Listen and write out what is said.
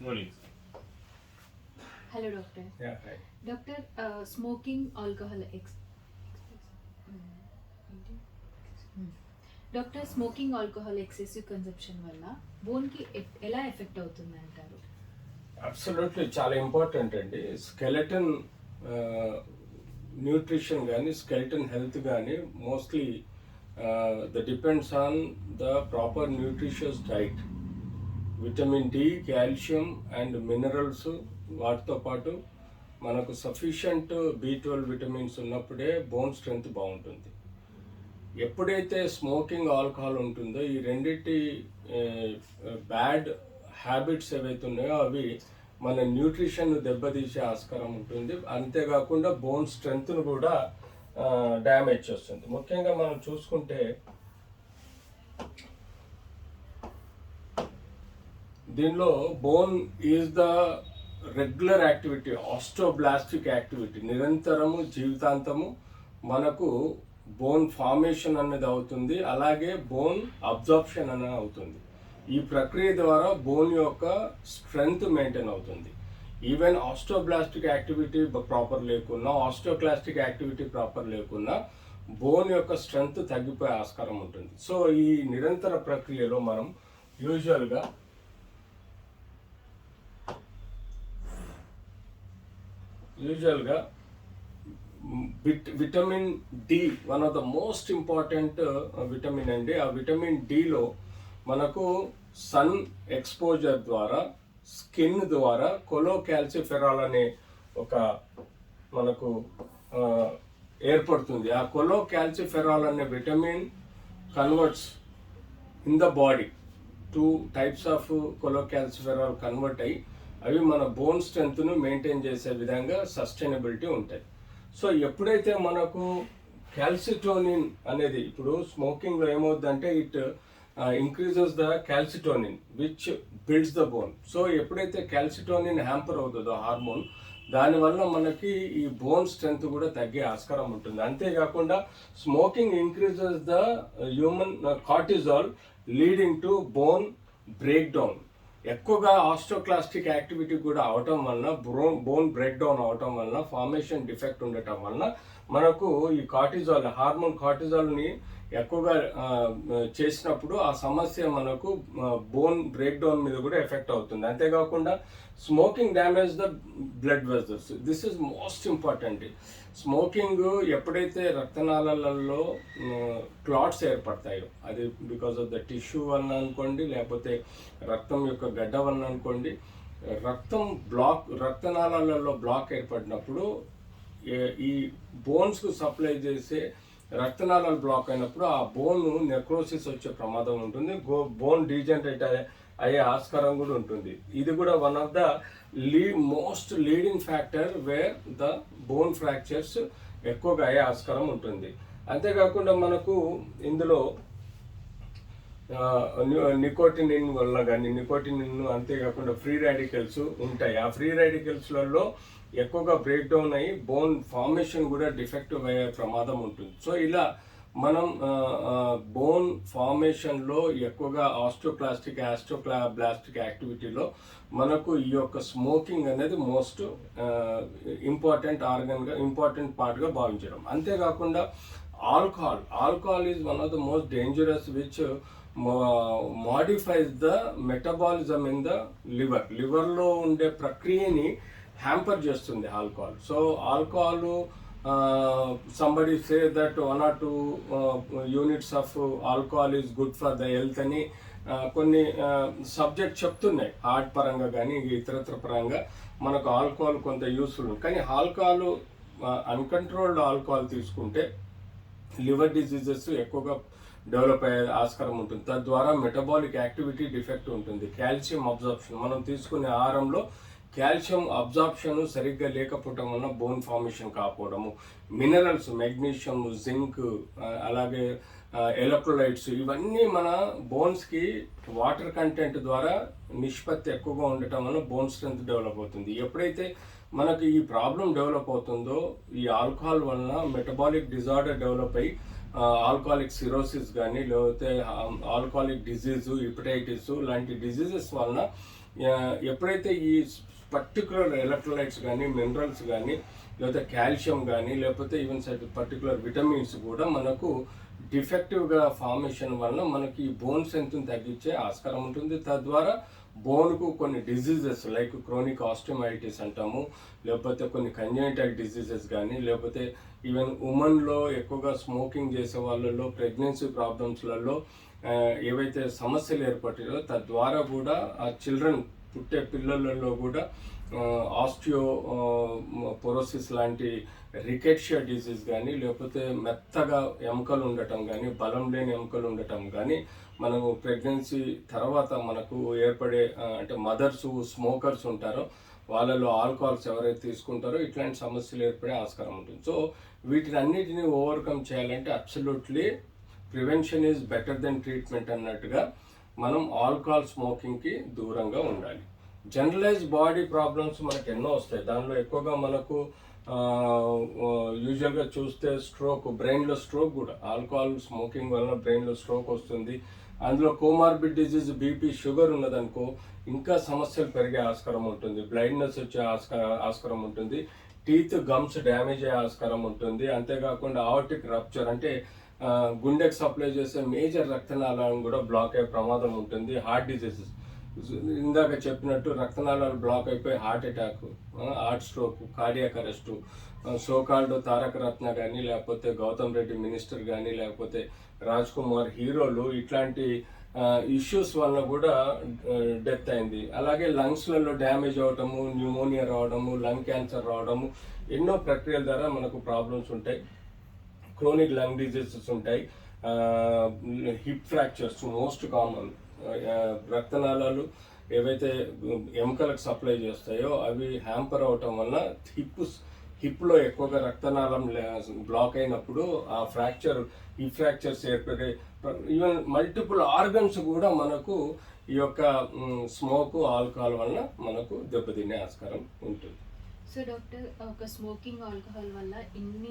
Morning. Hello doctor Yeah, hi. Doctor smoking alcohol ex doctor smoking alcohol excessive consumption వల్ల బోన్కి ఎలా effect అవుతుంది అంటారు అబ్సల్యూట్లీ చాలా ఇంపార్టెంట్ అండి. స్కెలటన్ న్యూట్రిషన్ కానీ స్కెలటన్ హెల్త్ కానీ mostly the depends on the proper nutritious diet vitamin D calcium and minerals వాటితో పాటు మనకు సఫిషియంట్ బి ట్వెల్వ్ విటమిన్స్ ఉన్నప్పుడే బోన్ స్ట్రెంగ్త్ బాగుంటుంది. ఎప్పుడైతే స్మోకింగ్ ఆల్కహాల్ ఉంటుందో ఈ రెండింటి బ్యాడ్ హ్యాబిట్స్ ఏవైతే ఉన్నాయో అవి మన న్యూట్రిషన్ దెబ్బతీసే ఆస్కారం ఉంటుంది. అంతేకాకుండా బోన్ స్ట్రెంగ్త్ను కూడా డ్యామేజ్ చేస్తుంది. ముఖ్యంగా మనం చూసుకుంటే దీనిలో bone is the regular activity osteoblastic activity. నిరంతరము జీవితాంతము మనకు బోన్ ఫార్మేషన్ అనేది అవుతుంది. అలాగే బోన్ అబ్జార్ప్షన్ అనేది అవుతుంది. ఈ ప్రక్రియ ద్వారా బోన్ యొక్క స్ట్రెంగ్త్ మెయింటైన్ అవుతుంది. ఈవెన్ ఆస్టోబ్లాస్టిక్ యాక్టివిటీ ప్రాపర్ లేకున్నా ఆస్టోక్లాస్టిక్ యాక్టివిటీ ప్రాపర్ లేకున్నా బోన్ యొక్క స్ట్రెంగ్త్ తగ్గిపోయే ఆస్కారం ఉంటుంది. సో ఈ నిరంతర ప్రక్రియలో మనం యూజువల్గా యూజువల్గా vit vitamin D one of the most important vitamin అండి. ఆ విటమిన్ డిలో మనకు సన్ ఎక్స్పోజర్ ద్వారా స్కిన్ ద్వారా కొలోకాల్సిఫెరాల్ అనే ఒక మనకు ఆ, ఏర్పడుతుంది. ఆ కొలోకాల్సిఫెరాల్ అనే vitamin converts in the body two types of cholecalciferol convert అయ్యి అవి మన బోన్ స్ట్రెంగ్త్ను మెయింటైన్ చేసే విధంగా సస్టైనబిలిటీ ఉంటాయి. సో ఎప్పుడైతే మనకు క్యాల్సిటోనిన్ అనేది ఇప్పుడు స్మోకింగ్లో ఏమవుతుందంటే it increases the calcitonin which builds the bone so ఎప్పుడైతే క్యాల్సిటోనిన్ హ్యాంపర్ అవుతుందో హార్మోన్ దానివల్ల మనకి ఈ బోన్ స్ట్రెంగ్త్ కూడా తగ్గే ఆస్కారం ఉంటుంది. అంతేకాకుండా smoking increases the human cortisol leading to bone break down ఎక్కువగా ఆస్ట్రోక్లాస్టిక్ యాక్టివిటీ కూడా అవటం వలన బ్రోన్ బోన్ బ్రేక్ డౌన్ అవటం వలన ఫార్మేషన్ డిఫెక్ట్ ఉండటం వలన మనకు ఈ కార్టిజాల్ హార్మోన్ కార్టిజాల్ని ఎక్కువగా చేసినప్పుడు ఆ సమస్య మనకు బోన్ బ్రేక్ డౌన్ మీద కూడా ఎఫెక్ట్ అవుతుంది. అంతేకాకుండా smoking damage the blood vessels this is most important smoking ఎప్పుడైతే రక్తనాళాలలో క్లాట్స్ ఏర్పడతాయో అది బికాస్ ఆఫ్ ద టిష్యూ వలన అనుకోండి లేకపోతే రక్తం యొక్క గడ్డ వలన అనుకోండి రక్తం బ్లాక్ రక్తనాళాలలో బ్లాక్ ఏర్పడినప్పుడు ఈ బోన్స్కు సప్లై చేసే రక్తనాళాలు బ్లాక్ అయినప్పుడు ఆ బోన్ నెక్రోసిస్ వచ్చే ప్రమాదం ఉంటుంది. గో బోన్ డీజనరేట్ అయ్యే అయ్యే ఆస్కారం కూడా ఉంటుంది. ఇది కూడా one of the lea most leading factor where the bone fractures ఎక్కువగా అయ్యే ఆస్కారం ఉంటుంది. అంతేకాకుండా మనకు ఇందులో నికోటినిన్ వల్ల కానీ నికోటినిన్ అంతేకాకుండా ఫ్రీ రాడికల్స్ ఉంటాయి. ఆ ఫ్రీ రాడికల్స్లలో ఎక్కువగా బ్రేక్ డౌన్ అయ్యి బోన్ ఫార్మేషన్ కూడా డిఫెక్టివ్ అయ్యే ప్రమాదం ఉంటుంది. సో ఇలా మనం బోన్ ఫార్మేషన్లో ఎక్కువగా ఆస్ట్రోప్లాస్టిక్ ఆస్ట్రోప్లా బ్లాస్టిక్ యాక్టివిటీలో మనకు ఈ యొక్క స్మోకింగ్ అనేది మోస్ట్ ఇంపార్టెంట్ ఆర్గన్గా ఇంపార్టెంట్ పార్ట్గా భావించడం. అంతేకాకుండా alcohol alcohol is one of the most dangerous which modifies the metabolism in the liver లివర్లో ఉండే ప్రక్రియని హ్యాంపర్ చేస్తుంది alcohol so alcohol somebody say that one or two units of alcohol is good for the health అని uh, కొన్ని uh, subject చెప్తున్నాయి. Heart పరంగా కానీ ఇతరత్ర పరంగా మనకు ఆల్కహాల్ కొంత యూస్ఫుల్ ఉంది. కానీ ఆల్కహాల్ అన్కంట్రోల్డ్ ఆల్కహాల్ తీసుకుంటే లివర్ డిసీజెస్ ఎక్కువగా డెవలప్ అయ్యే ఆస్కారం ఉంటుంది. తద్వారా మెటబాలిక్ యాక్టివిటీ డిఫెక్ట్ ఉంటుంది. కాల్షియం అబ్జర్ప్షన్ మనం తీసుకునే ఆహారంలో కాల్షియం అబ్జార్ప్షన్ సరిగ్గా లేకపోవడం వలన బోన్ ఫార్మేషన్ కాకపోవడము. మినరల్స్ మెగ్నీషియం జింక్ అలాగే ఎలక్ట్రోలైట్స్ ఇవన్నీ మన బోన్స్కి వాటర్ కంటెంట్ ద్వారా నిష్పత్తి ఎక్కువగా ఉండటం వలన బోన్ స్ట్రెంత్ డెవలప్ అవుతుంది. ఎప్పుడైతే మనకు ఈ ప్రాబ్లం డెవలప్ అవుతుందో ఈ ఆల్కహాల్ వలన మెటబాలిక్ డిజార్డర్ డెవలప్ అయ్యి ఆల్కహాలిక్ సిరోసిస్ కానీ లేకపోతే ఆల్కహాలిక్ డిజీజు హిపటైటిస్ లాంటి డిజీజెస్ వలన ఎప్పుడైతే ఈ పర్టికులర్ ఎలక్ట్రోలైట్స్ కానీ మినరల్స్ కానీ లేకపోతే కాల్షియం కానీ లేకపోతే ఈవెన్ పర్టికులర్ విటమిన్స్ కూడా మనకు డిఫెక్టివ్గా ఫార్మేషన్ వలన మనకి బోన్ స్ట్రెంత్ని తగ్గించే ఆస్కారం ఉంటుంది. తద్వారా బోన్కు కొన్ని డిజీజెస్ లైక్ క్రోనిక్ ఆస్టిమైటిస్ అంటాము లేకపోతే కొన్ని కంజెనిటల్ డిజీజెస్ కానీ లేకపోతే ఈవెన్ ఉమెన్లో ఎక్కువగా స్మోకింగ్ చేసే వాళ్ళలో ప్రెగ్నెన్సీ ప్రాబ్లమ్స్లలో ఏవైతే సమస్యలు ఏర్పట్టాయో తద్వారా కూడా ఆ చిల్డ్రన్ పుట్టే పిల్లలలో కూడా ఆస్టియో పొరోసిస్ లాంటి రికెట్షియా డిజీజ్ కానీ లేకపోతే మెత్తగా ఎముకలు ఉండటం కానీ బలం లేని ఎముకలు ఉండటం కానీ మనము ప్రెగ్నెన్సీ తర్వాత మనకు ఏర్పడే అంటే మదర్స్ స్మోకర్స్ ఉంటారో వాళ్ళలో ఆల్కహాల్స్ ఎవరైతే తీసుకుంటారో ఇట్లాంటి సమస్యలు ఏర్పడే ఆస్కారం ఉంటుంది. సో వీటిని అన్నిటిని ఓవర్కమ్ చేయాలంటే absolutely prevention is better than treatment అన్నట్టుగా మనం ఆల్కహాల్ స్మోకింగ్కి దూరంగా ఉండాలి. జనరలైజ్ బాడీ ప్రాబ్లమ్స్ మనకు ఎన్నో వస్తాయి. దానిలో ఎక్కువగా మనకు యూజువల్గా చూస్తే స్ట్రోక్ బ్రెయిన్లో స్ట్రోక్ కూడా. ఆల్కహాల్ స్మోకింగ్ వలన బ్రెయిన్లో స్ట్రోక్ వస్తుంది. అందులో కోమార్బిడ్ డిజీజ్ బీపీ షుగర్ ఉన్నదనుకో ఇంకా సమస్యలు పెరిగే ఆస్కారం ఉంటుంది. బ్లైండ్నెస్ వచ్చే ఆస్కార ఆస్కారం ఉంటుంది. టీత్ గమ్స్ డ్యామేజ్ అయ్యే ఆస్కారం ఉంటుంది. అంతేకాకుండా ఆర్టిక్ రప్చర్ అంటే గుండెకు సప్లై చేసే మేజర్ రక్తనాళాలను కూడా బ్లాక్ అయ్యే ప్రమాదం ఉంటుంది హార్ట్ డిజీజెస్ ఇందాక చెప్పినట్టు రక్తనాళాలు బ్లాక్ అయిపోయి heart attack heart stroke cardiac arrest so called Taraka Ratna కానీ లేకపోతే గౌతమ్ రెడ్డి మినిస్టర్ కానీ లేకపోతే రాజ్ కుమార్ హీరోలు ఇట్లాంటి ఇష్యూస్ వల్ల కూడా డెత్ అయింది. అలాగే లంగ్స్లలో డ్యామేజ్ అవడము న్యూమోనియా రావడము లంగ్ క్యాన్సర్ రావడము ఎన్నో ప్రక్రియల ద్వారా మనకు ప్రాబ్లమ్స్ ఉంటాయి. క్రోనిక్ లంగ్ డిజీజెస్ ఉంటాయి. హిప్ ఫ్రాక్చర్స్ మోస్ట్ కామన్ రక్తనాళాలు ఏవైతే ఎముకలకు సప్లై చేస్తాయో అవి హ్యాంపర్ అవటం వల్ల హిప్ హిప్లో ఎక్కువగా రక్తనాళం బ్లాక్ అయినప్పుడు ఆ ఫ్రాక్చర్ ఈ ఫ్రాక్చర్స్ ఏర్పడే ఈవెన్ మల్టిపుల్ ఆర్గన్స్ కూడా మనకు ఈ యొక్క స్మోక్ ఆల్కహాల్ వలన మనకు దెబ్బతినే ఆస్కారం ఉంటుంది. సో డాక్టర్ ఒక స్మోకింగ్ ఆల్కహాల్ వల్ల ఇన్ని